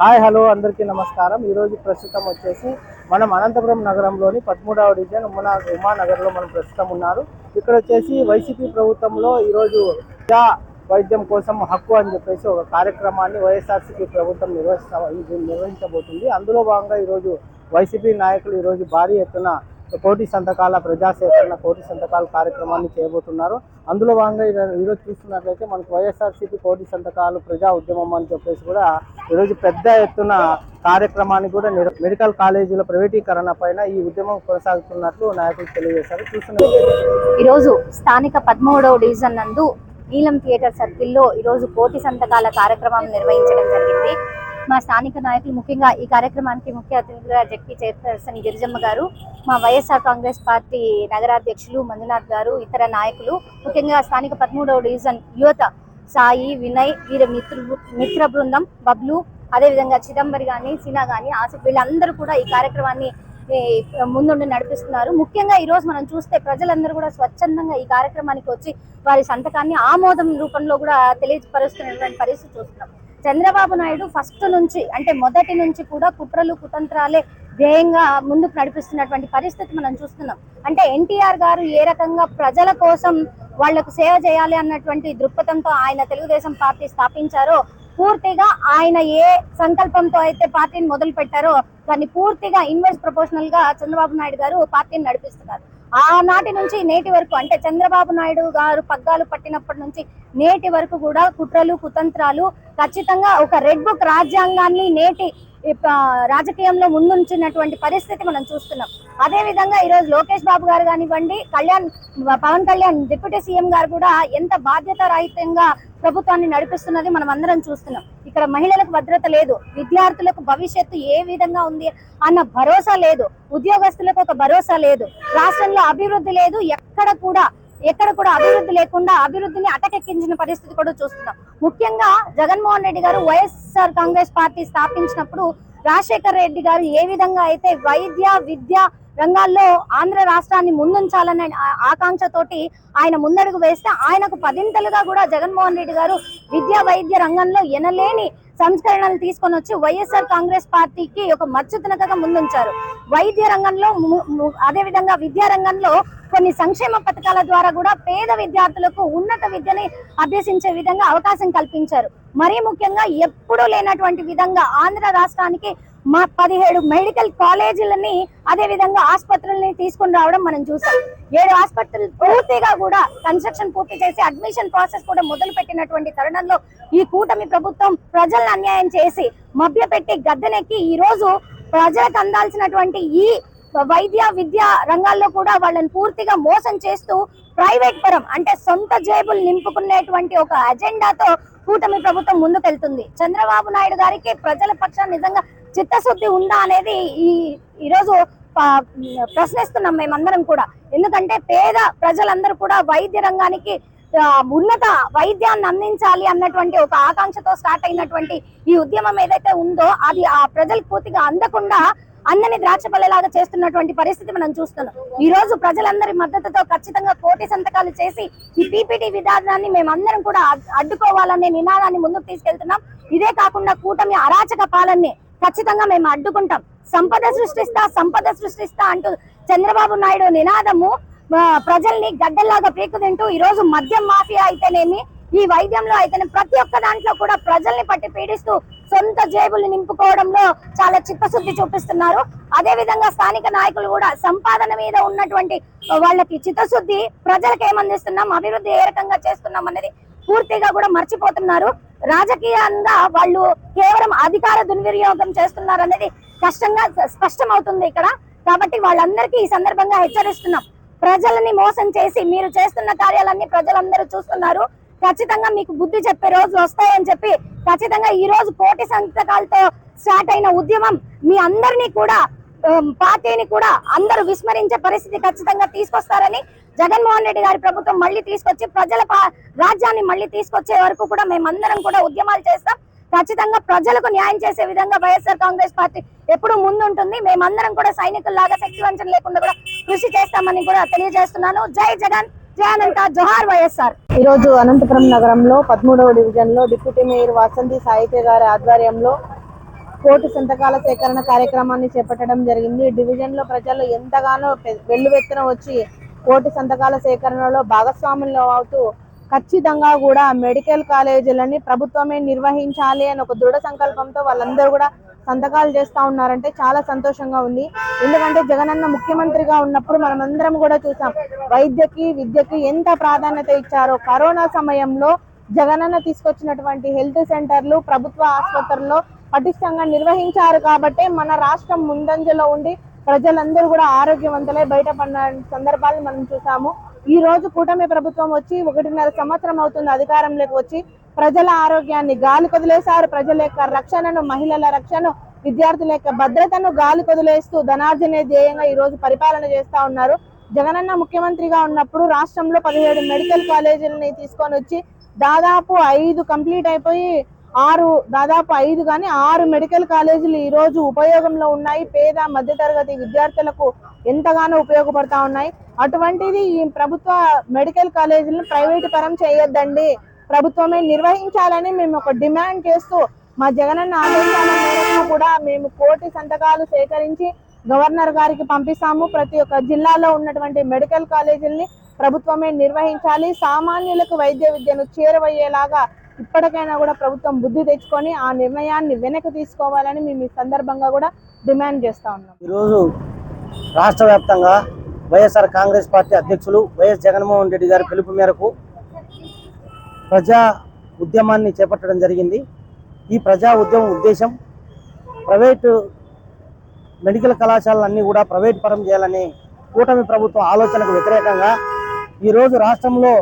Hi hello అందరికీ నమస్కారం. ఈరోజు ప్రస్తుతం వచ్చేసి మనం అనంతపురం నగరంలోని పదమూడవ డివిజన్ ఉమా ఉమానగర్లో మనం ప్రస్తుతం ఉన్నారు. ఇక్కడ వచ్చేసి వైసీపీ ప్రభుత్వంలో ఈరోజు ప్రజా వైద్యం కోసం హక్కు అని చెప్పేసి ఒక కార్యక్రమాన్ని వైఎస్ఆర్సీపీ ప్రభుత్వం నిర్వహిస్తా నిర్వహించబోతుంది. అందులో భాగంగా ఈరోజు వైసీపీ నాయకులు ఈరోజు భారీ ఎత్తున కోటి సంతకాల ప్రజా సేకరణ కోటి సంతకాల కార్యక్రమాన్ని చేయబోతున్నారు. అందులో భాగంగా ఈరోజు చూస్తున్నట్లయితే మనకు వైఎస్ఆర్సీపీ కోటి సంతకాలు ప్రజా ఉద్యమం అని చెప్పేసి కూడా ఈరోజు పెద్ద ఎత్తున కార్యక్రమాన్ని కూడా మెడికల్ కాలేజీల ప్రైవేటీకరణ పైన ఈ ఉద్యమం కొనసాగుతున్నట్లు నాయకులు తెలియజేశారు. చూస్తున్నారు ఈరోజు స్థానిక పదమూడవ డివిజన్ నందు నీలం థియేటర్ సర్కిల్లో ఈరోజు కోటి సంతకాల కార్యక్రమం నిర్వహించడం జరిగింది. మా స్థానిక నాయకులు ముఖ్యంగా ఈ కార్యక్రమానికి ముఖ్య అతిథిగా జడ్పీ చైర్పర్సన్ గిరిజమ్మ గారు మా వైఎస్ఆర్ కాంగ్రెస్ పార్టీ నగరాధ్యక్షులు మంజునాథ్ గారు ఇతర నాయకులు ముఖ్యంగా స్థానిక పదమూడవ డివిజన్ యువత సాయి వినయ్ వీరి మిత్రు మిత్ర బృందం బబ్లు అదేవిధంగా చిదంబరి గాని సినా కానీ ఆసిఫ్ వీళ్ళందరూ కూడా ఈ కార్యక్రమాన్ని ముందుండి నడిపిస్తున్నారు. ముఖ్యంగా ఈరోజు మనం చూస్తే ప్రజలందరూ కూడా స్వచ్ఛందంగా ఈ కార్యక్రమానికి వచ్చి వారి సంతకాన్ని ఆమోదం రూపంలో కూడా తెలియపరుస్తున్నటువంటి పరిస్థితి చూస్తున్నాం. చంద్రబాబు నాయుడు ఫస్ట్ నుంచి అంటే మొదటి నుంచి కూడా కుట్రలు కుతంత్రాలే ధ్యేయంగా ముందుకు నడిపిస్తున్నటువంటి పరిస్థితి మనం చూస్తున్నాం. అంటే ఎన్టీఆర్ గారు ఏ రకంగా ప్రజల కోసం వాళ్ళకు సేవ చేయాలి అన్నటువంటి దృక్పథంతో ఆయన తెలుగుదేశం పార్టీ స్థాపించారో పూర్తిగా ఆయన ఏ సంకల్పంతో అయితే పార్టీని మొదలు పెట్టారో దాన్ని పూర్తిగా ఇన్వర్స్ ప్రపోర్షనల్గా చంద్రబాబు నాయుడు గారు పార్టీని నడిపిస్తున్నారు. ఆనాటి నుంచి నేటి వరకు అంటే చంద్రబాబు నాయుడు గారు పగ్గాలు పట్టినప్పటి నుంచి నేటి వరకు కూడా కుట్రలు కుతంత్రాలు ఖచ్చితంగా ఒక రెడ్ బుక్ రాజ్యాంగాన్ని నేటి రాజకీయంలో ముందుంచినటువంటి పరిస్థితి మనం చూస్తున్నాం. అదే విధంగా లోకేష్ బాబు గారు కానివ్వండి కళ్యాణ్ పవన్ కళ్యాణ్ డిప్యూటీ సీఎం గారు కూడా ఎంత బాధ్యత రహితంగా ప్రభుత్వాన్ని నడిపిస్తున్నది మనం అందరం చూస్తున్నాం. ఇక్కడ మహిళలకు భద్రత లేదు విద్యార్థులకు భవిష్యత్తు ఏ విధంగా ఉంది అన్న భరోసా లేదు ఉద్యోగస్తులకు ఒక భరోసా లేదు రాష్ట్రంలో అభివృద్ధి లేదు ఎక్కడ కూడా ఎక్కడ కూడా అభివృద్ధి లేకుండా అభివృద్ధిని అటకెక్కించిన పరిస్థితి కూడా చూస్తున్నాం. ముఖ్యంగా Jaganmohan Reddy garu YSR Congress party స్థాపించినప్పుడు Rajasekhar Reddy గారు ఏ విధంగా అయితే వైద్య విద్య రంగాల్లో ఆంధ్ర రాష్ట్రాన్ని ముందుంచాలనే ఆకాంక్షతోటి ఆయన ముందడుగు వేస్తే ఆయనకు పదింతలుగా కూడా జగన్మోహన్ రెడ్డి గారు విద్యా వైద్య రంగంలో ఎనలేని సంస్కరణలు తీసుకొని వచ్చి వైఎస్ఆర్ కాంగ్రెస్ పార్టీకి ఒక మచ్చుతునకగా ముందుంచారు. వైద్య రంగంలో ము- అదే విధంగా విద్యా రంగంలో కొన్ని సంక్షేమ పథకాల ద్వారా కూడా పేద విద్యార్థులకు ఉన్నత విద్యని అభ్యసించే విధంగా అవకాశం కల్పించారు. మరీ ముఖ్యంగా ఎప్పుడూ లేనటువంటి విధంగా ఆంధ్ర రాష్ట్రానికి మా పదిహేడు మెడికల్ కాలేజీలని అదే విధంగా ఆసుపత్రుల్ని తీసుకుని రావడం మనం చూసాం. ఏడు ఆసుపత్రులు పూర్తిగా కూడా కన్స్ట్రక్షన్ పూర్తి చేసి అడ్మిషన్ ప్రాసెస్ కూడా మొదలు పెట్టినటువంటి తరుణంలో ఈ కూటమి ప్రభుత్వం ప్రజలను అన్యాయం చేసి మభ్యపెట్టి గద్దెనెక్కి ఈ రోజు ప్రజలకు అందాల్సినటువంటి ఈ వైద్య విద్య రంగాల్లో కూడా వాళ్ళని పూర్తిగా మోసం చేస్తూ ప్రైవేట్ పరం అంటే సొంత జేబులు నింపుకునేటువంటి ఒక అజెండాతో కూటమి ప్రభుత్వం ముందుకెళ్తుంది. చంద్రబాబు నాయుడు గారికి ప్రజల పక్షాన్ని నిజంగా చిత్తశుద్ధి ఉందా అనేది ఈ ఈరోజు ప్రశ్నిస్తున్నాం మేమందరం కూడా. ఎందుకంటే పేద ప్రజలందరూ కూడా వైద్య రంగానికి ఉన్నత వైద్యాన్ని అందించాలి అన్నటువంటి ఒక ఆకాంక్షతో స్టార్ట్ అయినటువంటి ఈ ఉద్యమం ఏదైతే ఉందో అది ఆ ప్రజలకు పూర్తిగా అందకుండా అందని ద్రాక్ష పల్లెలాగా చేస్తున్నటువంటి పరిస్థితి మనం చూస్తున్నాం. ఈ రోజు ప్రజలందరి మద్దతుతో ఖచ్చితంగా కోటి సంతకాలు చేసి ఈ పీపీటీ విధానాన్ని మేమందరం కూడా అడ్డుకోవాలనే నినాదాన్ని ముందుకు తీసుకెళ్తున్నాం. ఇదే కాకుండా కూటమి అరాచక పాలనని ఖచ్చితంగా మేము అడ్డుకుంటాం. సంపద సృష్టిస్తా సంపద సృష్టిస్తా అంటూ చంద్రబాబు నాయుడు నినాదము ప్రజల్ని గడ్డల్లాగా పీకుతింటూ ఈ రోజు మద్యం మాఫియా అయితేనేమి ఈ వైద్యంలో అయితేనే ప్రతి ఒక్క దాంట్లో కూడా ప్రజల్ని పట్టి పీడిస్తూ సొంత జేబులు నింపుకోవడంలో చాలా చిత్తశుద్ధి చూపిస్తున్నారు. అదే విధంగా స్థానిక నాయకులు కూడా సంపాదన మీద ఉన్నటువంటి వాళ్ళకి చిత్తశుద్ధి ప్రజలకు ఏమందిస్తున్నాం అభివృద్ధి ఏ రకంగా చేస్తున్నాం అనేది పూర్తిగా కూడా మర్చిపోతున్నారు. రాజకీయంగా వాళ్ళు కేవలం అధికార దుర్వినియోగం చేస్తున్నారు అనేది కష్టంగా స్పష్టం అవుతుంది ఇక్కడ. కాబట్టి వాళ్ళందరికీ ఈ సందర్భంగా హెచ్చరిస్తున్నాం. ప్రజలని మోసం చేసి మీరు చేస్తున్న కార్యాలన్నీ ప్రజలందరూ చూస్తున్నారు. ఖచ్చితంగా మీకు బుద్ధి చెప్పే రోజులు వస్తాయని చెప్పి ఖచ్చితంగా ఈ రోజు కోటి సంతకాలతో స్టార్ట్ అయిన ఉద్యమం మీ అందరినీ కూడా పార్టీని కూడా అందరూ విస్మరించే పరిస్థితి ఖచ్చితంగా తీసుకొస్తారని జగన్మోహన్ రెడ్డి గారి ప్రభుత్వం మళ్ళీ తీసుకొచ్చి ప్రజల పా- రాజ్యాన్ని మళ్ళీ తీసుకొచ్చే వరకు కూడా మేమందరం కూడా ఉద్యమాలు చేస్తాం. ఖచ్చితంగా ప్రజలకు న్యాయం చేసే విధంగా వైఎస్ఆర్ కాంగ్రెస్ పార్టీ ఎప్పుడు ముందుంటుంది. మేమందరం కూడా సైనికుల్లాగా శక్తి వంచన లేకుండా కూడా కృషి చేస్తామని కూడా తెలియజేస్తున్నాను. జై జగన్ జై అనంత జోహార్ వైఎస్ఆర్. ఈ రోజు అనంతపురం నగరంలో పదమూడవ డివిజన్లో డిప్యూటీ మేయర్ వాసంతి సాయితే గారి ఆధ్వర్యంలో కోటి సంతకాల సేకరణ కార్యక్రమాన్ని చేపట్టడం జరిగింది. డివిజన్లో ప్రజలు ఎంతగానో వెల్లువెత్తున వచ్చి కోటి సంతకాల సేకరణలో భాగస్వాములు అవుతూ ఖచ్చితంగా కూడా మెడికల్ కాలేజీలని ప్రభుత్వమే నిర్వహించాలి అని ఒక దృఢ సంకల్పంతో వాళ్ళందరూ కూడా సంతకాలు చేస్తా ఉన్నారంటే చాలా సంతోషంగా ఉంది. ఎందుకంటే జగనన్న ముఖ్యమంత్రిగా ఉన్నప్పుడు మనమందరం కూడా చూసాం వైద్యకి విద్యకి ఎంత ప్రాధాన్యత ఇచ్చారో. కరోనా సమయంలో జగనన్న తీసుకొచ్చినటువంటి హెల్త్ సెంటర్లు ప్రభుత్వ ఆసుపత్రుల్లో పటిష్టంగా నిర్వహించారు కాబట్టే మన రాష్ట్రం ముందంజలో ఉండి ప్రజలందరూ కూడా ఆరోగ్యవంతులై బయటపడిన సందర్భాలు మనం చూసాము. ఈ రోజు కూటమి ప్రభుత్వం వచ్చి ఒకటిన్నర సంవత్సరం అవుతుంది అధికారంలోకి వచ్చి ప్రజల ఆరోగ్యాన్ని గాలి కొదిలేశారు. ప్రజల యొక్క రక్షణను మహిళల రక్షణ విద్యార్థుల యొక్క భద్రతను గాలి కొదిలేస్తూ ధనార్జనే ధ్యేయంగా ఈ రోజు పరిపాలన చేస్తా ఉన్నారు. జగనన్న ముఖ్యమంత్రిగా ఉన్నప్పుడు రాష్ట్రంలో పదిహేడు మెడికల్ కాలేజీలని తీసుకొని వచ్చి దాదాపు ఐదు కంప్లీట్ అయిపోయి ఆరు దాదాపు ఐదు కానీ ఆరు మెడికల్ కాలేజీలు ఈ రోజు ఉపయోగంలో ఉన్నాయి. పేద మధ్యతరగతి విద్యార్థులకు ఎంతగానో ఉపయోగపడతా ఉన్నాయి. అటువంటిది ఈ ప్రభుత్వ మెడికల్ కాలేజీలను ప్రైవేట్ పరం చేయొద్దండి. ప్రభుత్వమే నిర్వహించాలని మేము ఒక డిమాండ్ చేస్తూ మా జగనన్న ఆదేశాల మేరకు కూడా మేము కోటి సంతకాలు సేకరించి గవర్నర్ గారికి పంపిస్తాము. ప్రతి ఒక్క జిల్లాలో ఉన్నటువంటి మెడికల్ కాలేజీల్ని ప్రభుత్వమే నిర్వహించాలి. సామాన్యులకు వైద్య విద్యను చేరువయ్యేలాగా ఇప్పటికైనా కూడా ప్రభుత్వం బుద్ధి తెచ్చుకొని ఆ నిర్ణయాన్ని వెనక్కి తీసుకోవాలని మేము ఈ సందర్భంగా కూడా డిమాండ్ చేస్తా ఉన్నాం. ఈరోజు రాష్ట్ర వ్యాప్తంగా వైఎస్ఆర్ కాంగ్రెస్ పార్టీ అధ్యక్షులు వైఎస్ జగన్మోహన్ రెడ్డి గారి పిలుపు మేరకు ప్రజా ఉద్యమాన్ని చేపట్టడం జరిగింది. ఈ ప్రజా ఉద్యమం ఉద్దేశం ప్రైవేటు మెడికల్ కళాశాలలన్నీ కూడా ప్రైవేట్ పరం చేయాలని కూటమి ప్రభుత్వం ఆలోచనకు వ్యతిరేకంగా ఈరోజు రాష్ట్రంలో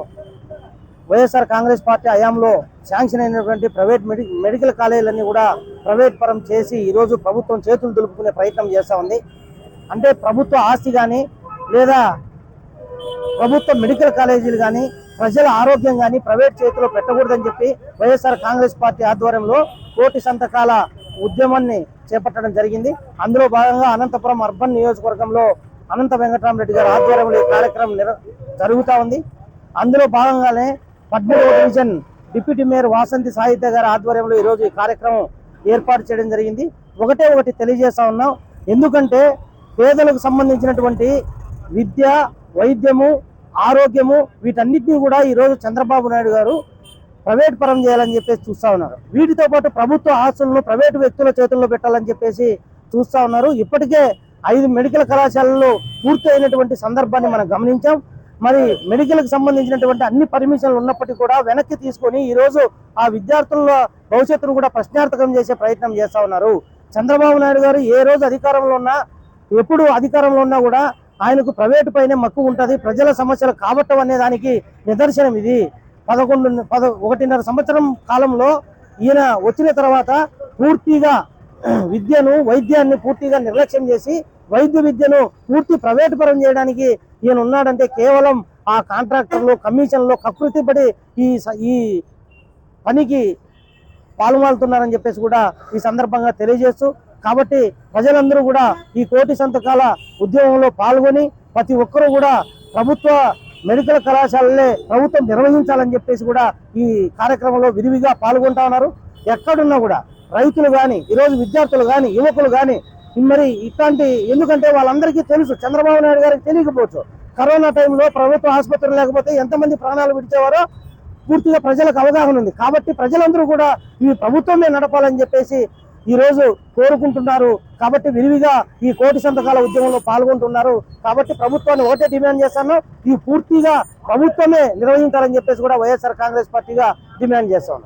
వైఎస్ఆర్ కాంగ్రెస్ పార్టీ హయాంలో శాంక్షన్ అయినటువంటి ప్రైవేట్ మెడి మెడికల్ కాలేజీలన్నీ కూడా ప్రైవేట్ పరం చేసి ఈరోజు ప్రభుత్వం చేతులు దులుపుకునే ప్రయత్నం చేస్తూ ఉంది. అంటే ప్రభుత్వ ఆస్తి కానీ లేదా ప్రభుత్వ మెడికల్ కాలేజీలు కానీ ప్రజల ఆరోగ్యం కానీ ప్రైవేట్ చేతిలో పెట్టకూడదని చెప్పి వైఎస్ఆర్ కాంగ్రెస్ పార్టీ ఆధ్వర్యంలో కోటి సంతకాల ఉద్యమాన్ని చేపట్టడం జరిగింది. అందులో భాగంగా అనంతపురం అర్బన్ నియోజకవర్గంలో అనంత వెంకటరామరెడ్డి గారి ఆధ్వర్యంలో ఈ కార్యక్రమం జరుగుతూ ఉంది. అందులో భాగంగానే పద్మూడవ division deputy mayor Vasanthi Sahitya గారి ఆధ్వర్యంలో ఈరోజు ఈ కార్యక్రమం ఏర్పాటు చేయడం జరిగింది. ఒకటే ఒకటి తెలియజేస్తా ఉన్నాం. ఎందుకంటే పేదలకు సంబంధించినటువంటి విద్య వైద్యము ఆరోగ్యము వీటన్నిటిని కూడా ఈరోజు చంద్రబాబు నాయుడు గారు ప్రైవేట్ పరం చేయాలని చెప్పేసి చూస్తా ఉన్నారు. వీటితో పాటు ప్రభుత్వ ఆస్తులను ప్రైవేటు వ్యక్తుల చేతుల్లో పెట్టాలని చెప్పేసి చూస్తా ఉన్నారు. ఇప్పటికే ఐదు మెడికల్ కళాశాలలు పూర్తి అయినటువంటి సందర్భాన్ని మనం గమనించాం. మరి మెడికల్కి సంబంధించినటువంటి అన్ని పర్మిషన్లు ఉన్నప్పటికీ కూడా వెనక్కి తీసుకొని ఈరోజు ఆ విద్యార్థుల భవిష్యత్తును కూడా ప్రశ్నార్థకం చేసే ప్రయత్నం చేస్తా ఉన్నారు. చంద్రబాబు నాయుడు గారు ఏ రోజు అధికారంలో ఉన్నా ఎప్పుడు అధికారంలో ఉన్నా కూడా ఆయనకు ప్రైవేటు పైనే మక్కువ ఉంటుంది ప్రజల సమస్యలు కాబట్టం అనే దానికి నిదర్శనం ఇది. పదకొండు పద ఒకటిన్నర సంవత్సరం కాలంలో ఈయన వచ్చిన తర్వాత పూర్తిగా విద్యను వైద్యాన్ని పూర్తిగా నిర్లక్ష్యం చేసి వైద్య విద్యను పూర్తి ప్రైవేటుపరం చేయడానికి ఈయన ఉన్నాడంటే కేవలం ఆ కాంట్రాక్టర్లు కమిషన్లో కకృతి పడి ఈ స- ఈ పనికి పాల్గొలుతున్నారని చెప్పేసి కూడా ఈ సందర్భంగా తెలియజేస్తూ కాబట్టి ప్రజలందరూ కూడా ఈ కోటి సంతకాల ఉద్యమంలో పాల్గొని ప్రతి ఒక్కరూ కూడా ప్రభుత్వ మెడికల్ కళాశాలలే ప్రభుత్వం నిర్వహించాలని చెప్పేసి కూడా ఈ కార్యక్రమంలో విరివిగా పాల్గొంటా ఉన్నారు. ఎక్కడున్నా కూడా రైతులు కానీ ఈరోజు విద్యార్థులు కానీ యువకులు కానీ మరి ఇట్లాంటి ఎందుకంటే వాళ్ళందరికీ తెలుసు చంద్రబాబు నాయుడు గారికి తెలియకపోవచ్చు. కరోనా టైంలో ప్రభుత్వ ఆసుపత్రులు లేకపోతే ఎంతమంది ప్రాణాలు విడిచేవారో పూర్తిగా ప్రజలకు అవగాహన ఉంది. కాబట్టి ప్రజలందరూ కూడా ఈ ప్రభుత్వమే నడపాలని చెప్పేసి ఈ రోజు కోరుకుంటున్నారు. కాబట్టి విరివిగా ఈ కోటి సంతకాల ఉద్యమంలో పాల్గొంటున్నారు. కాబట్టి ప్రభుత్వాన్ని ఒకటే డిమాండ్ చేస్తాను. ఈ పూర్తిగా ప్రభుత్వమే నిర్వహించాలని చెప్పేసి కూడా వైఎస్ఆర్ కాంగ్రెస్ పార్టీగా డిమాండ్ చేస్తాను.